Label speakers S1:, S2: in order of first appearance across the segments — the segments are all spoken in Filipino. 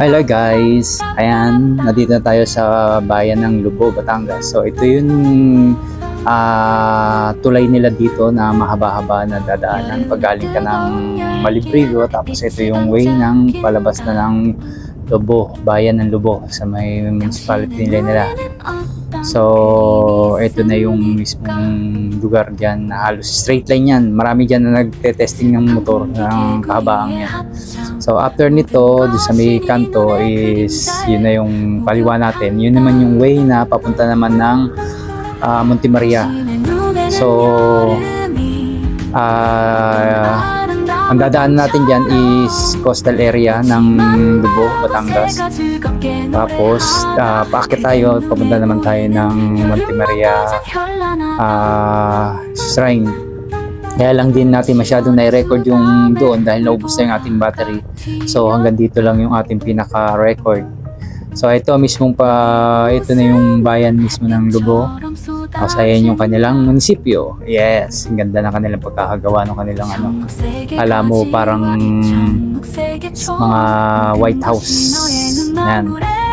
S1: Hello guys! Ayan, nandito na tayo sa bayan ng Lubo, Batangas. So ito yung ah, tulay nila dito na mahaba-haba na dadaanan pag galing ka ng Malibrigo. Tapos ito yung way ng palabas na ng Lubo, bayan ng Lubo sa may municipality nila nila. So, ito na yung mismong lugar dyan na halos straight line yan. Marami dyan na nagte-testing ng motor ng kahabaan yan. So, after nito, doon sa may kanto is yun na yung paliwa natin. Yun naman yung way na papunta naman ng ah, Monte Maria. So, ah ang dadaan natin dyan is coastal area ng Lubo, Batangas. Tapos, uh, paakit tayo, papunta naman tayo ng Monte Maria ah, Shrine. Kaya lang din natin masyadong na-record yung doon dahil naubos na yung ating battery. So hanggang dito lang yung ating pinaka-record. So ito mismong pa, ito na yung bayan mismo ng Lubo. Tapos ayan yung kanilang munisipyo. Yes, ang ganda ng kanilang pagkakagawa ng kanilang ano. Alam mo parang mga White House. Yan.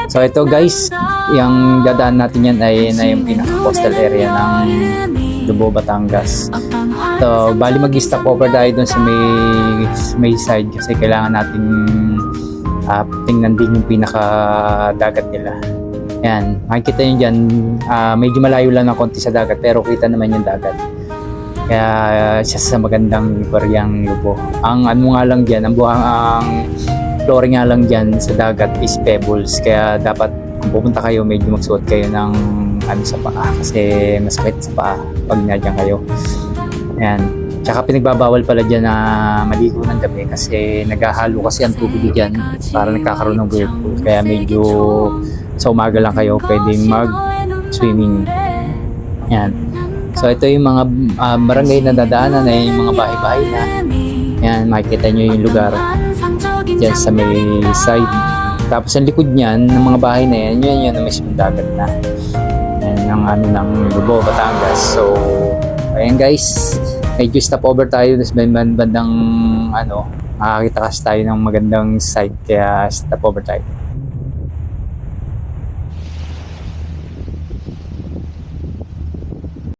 S1: So ito guys, yung dadaan natin yan ay na yung pinaka-coastal area ng Lubo, Batangas. So, bali mag-stop over tayo dun sa may, may side kasi kailangan nating ah, tingnan din yung pinaka-dagat nila. Yan, makikita nyo dyan, ah, medyo malayo lang ng konti sa dagat pero kita naman yung dagat. Kaya siya sa magandang baryang lubo. Ang ano nga lang dyan, ang buhang ang flooring nga lang dyan sa dagat is pebbles. Kaya dapat pupunta kayo, medyo magsuot kayo ng ano sa paa kasi masakit sa paa pag nandiyan kayo. Ayan. Tsaka pinagbabawal pala dyan na maligo ng gabi kasi naghahalo kasi ang tubig dyan para nagkakaroon ng whirlpool. Kaya medyo sa umaga lang kayo pwedeng mag-swimming. Yan. So ito yung mga ah, barangay na dadaanan ay mga bahay-bahay na. Yan, makikita nyo yung lugar dyan sa may side. Tapos ang likod niyan, ng mga bahay na yan, yun yun na mismo dagat na. Yan ang ano ng Lubo, Batangas. So, ayan guys, medyo stop over tayo band bandang ano, makakita kasi tayo ng magandang site kaya stop over tayo.